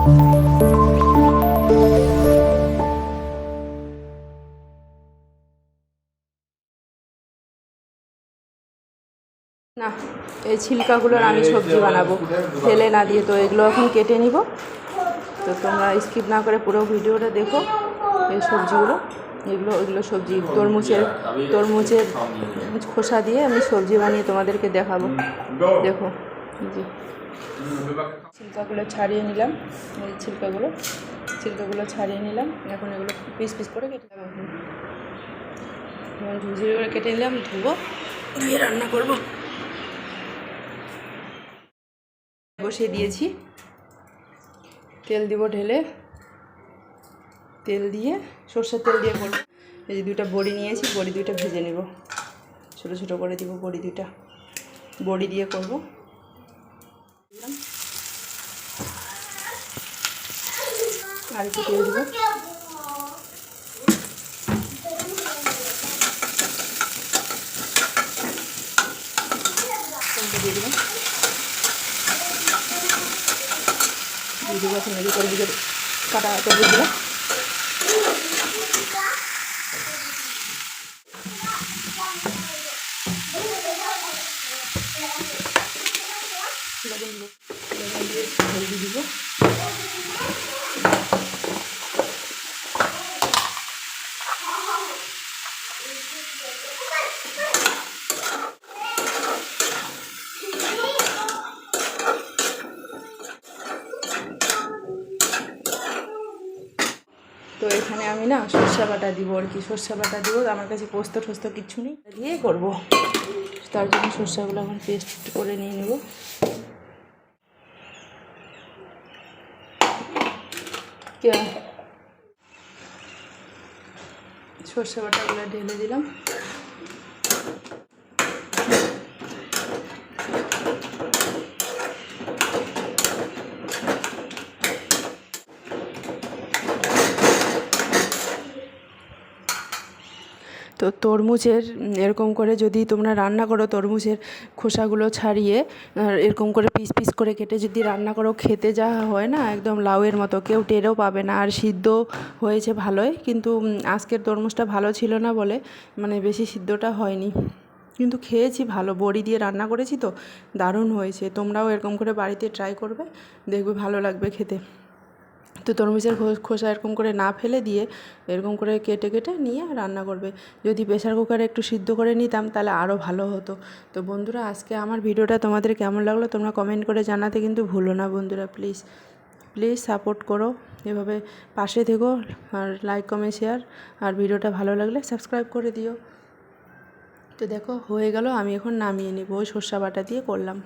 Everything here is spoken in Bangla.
না, এই ছিলকাগুলোর আমি সবজি বানাবো। ফেলে না দিয়ে তো এগুলো এখন কেটে নিব। তো তোমরা স্কিপ না করে পুরো ভিডিওটা দেখো এই সবজিগুলো। এগুলো এগুলো সবজি তরমুজের তরমুজের খোসা দিয়ে আমি সবজি বানিয়ে তোমাদেরকে দেখাবো। দেখো যে ছিলকাগুলো ছাড়িয়ে নিলাম, এই ছিলকাগুলো ছিলকাগুলো ছাড়িয়ে নিলাম, এখন এগুলো পিস পিস করে কেটে নেব। এখন ঝুঝিয়ে করে কেটে নিলাম, ধুবো, ধুয়ে রান্না করব। বসিয়ে দিয়েছি। তেল দিব ঢেলে। তেল দিয়ে, সর্ষের তেল দিয়ে করব। এই যে দুইটা বড়ি নিয়েছি, বড়ি দুইটা ভেজে নেব। ছোটো ছোটো করে দিব বড়ি দুইটা। বড়ি দিয়ে করব। আর একটু তেল দিব দিয়ে দিলাম দিয়ে দেবো। এখন যে তরমুজের কাটা করে লবণ দিব লবণ দিয়ে হলদি দিব তো এখানে আমি না সর্ষে বাটা দিব আর কি। সর্ষে বাটা দিব আমার কাছে পোস্ত টোস্ত কিচ্ছু নেই। দিয়ে করব। তার জন্য সর্ষেগুলো এখন পেস্ট করে নিয়ে নেব। কে? সর্ষে বাটাগুলো ঢেলে দিলাম। তো তরমুজের এরকম করে যদি তোমরা রান্না করো তরমুজের খোসাগুলো ছাড়িয়ে এরকম করে পিস পিস করে কেটে যদি রান্না করো, খেতে যা হয় না, একদম লাউয়ের মতো, কেউ টেরও পাবে না, আর সিদ্ধ হয়েছে ভালোই, কিন্তু আজকের তরমুজটা ভালো ছিল না বলে মানে বেশি সিদ্ধটা হয়নি। কিন্তু খেয়েছি ভালো, বড়ি দিয়ে রান্না করেছি তো, দারুণ হয়েছে, তোমরাও এরকম করে বাড়িতে ট্রাই করবে, দেখবে ভালো লাগবে খেতে। তো তরমুজের খোসা এরকম করে না ফেলে দিয়ে এরকম করে কেটে কেটে নিয়ে রান্না করবে। যদি প্রেশার কুকারে একটু সিদ্ধ করে নিতাম তাহলে আরও ভালো হতো। তো বন্ধুরা, আজকে আমার ভিডিওটা তোমাদের কেমন লাগল তোমরা কমেন্ট করে জানাতে কিন্তু ভুলো না বন্ধুরা প্লিজ প্লিজ সাপোর্ট করো। এভাবে পাশে থেকো আর লাইক কমেন্ট শেয়ার আর ভিডিওটা ভালো লাগলে সাবস্ক্রাইব করে দিও। তো দেখো, হয়ে গেল, আমি এখন নামিয়ে নেব। ওই সর্ষা বাটা দিয়ে করলাম।